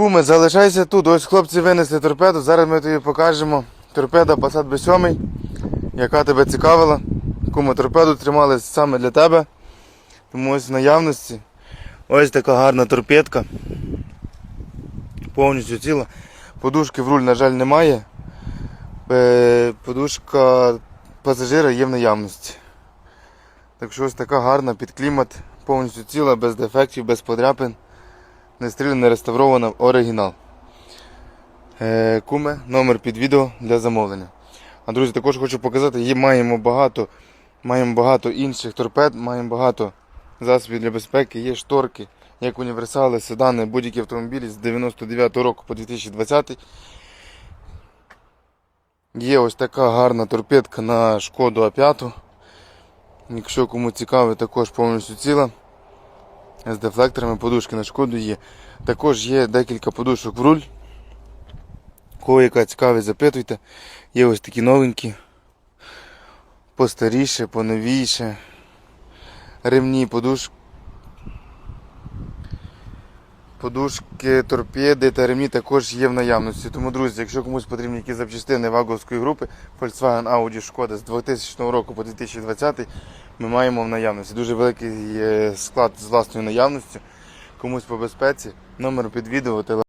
Куме, залишайся тут. Ось хлопці винесли торпеду. Зараз ми тобі покажемо. Торпеда Passat B7, яка тебе цікавила. Куме, торпеду тримали саме для тебе. Тому ось в наявності. Ось така гарна торпедка. Повністю ціла. Подушки в руль, на жаль, немає. Е, Подушка пасажира є в наявності. Так що ось така гарна під клімат, повністю ціла, без дефектів, без подряпин. Не стріляна, не реставрована, оригінал. Е, куме, номер під відео для замовлення. А друзі, також хочу показати, є, маємо багато, маємо багато інших торпед, маємо багато засобів для безпеки, є шторки, як універсали, седани, будь-які автомобілі з 99 року по 2020. Є ось така гарна торпедка на шкоду А5. Якщо кому цікаво, також повністю ціла. З дефлекторами подушки на шкоду є. Також є декілька подушок в руль. Кого яка цікавить, запитуйте. Є ось такі новенькі. Постаріше, поновіше. Ремні, подушки. Подушки, торпеди та ремні також є в наявності. Тому, друзі, якщо комусь потрібні якісь запчастини ваговської групи Volkswagen Audi Шкода з 2000 року по 2020 ми маємо в наявності. Дуже великий е, склад з власною наявністю. Комусь по безпеці. Номер під відео.